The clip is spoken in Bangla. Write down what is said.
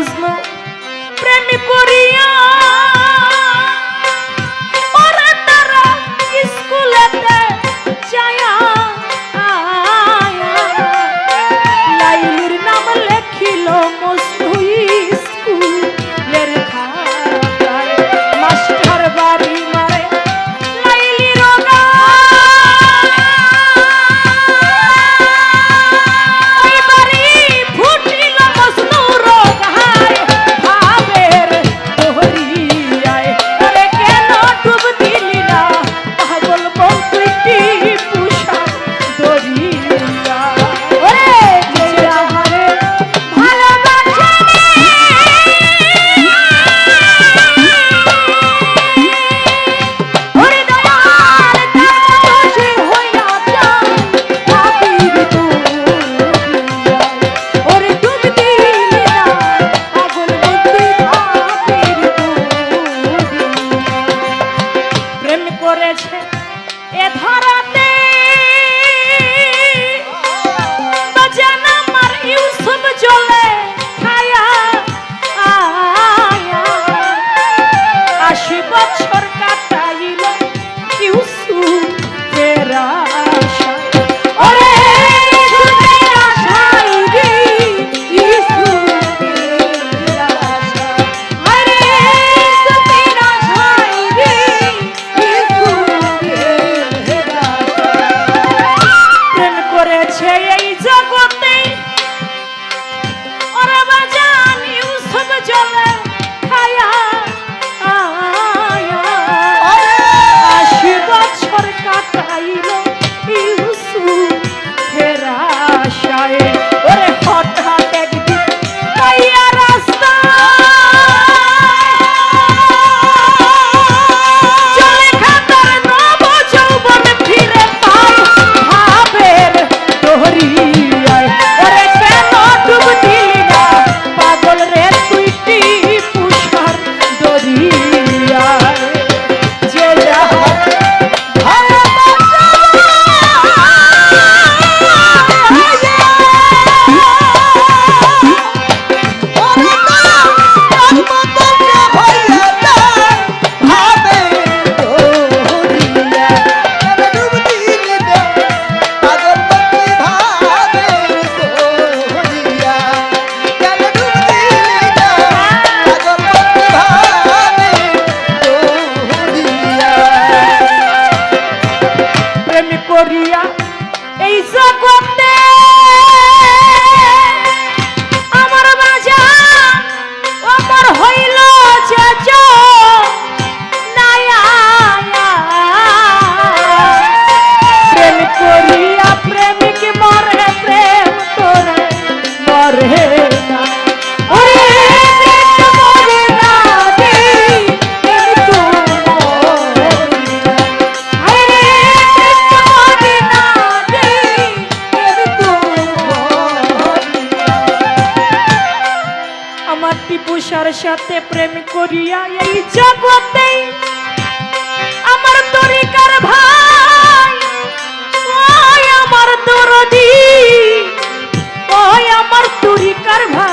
মজনু প্রেম করিয়া লাইলির নাম লেখিল মজনু এ ধরাতে জগতে সাথে প্রেম করিয়া এই জগতে আমার তরিকার ভাই। ওই আমার দরদি, ওই আমার তরিকার ভাই।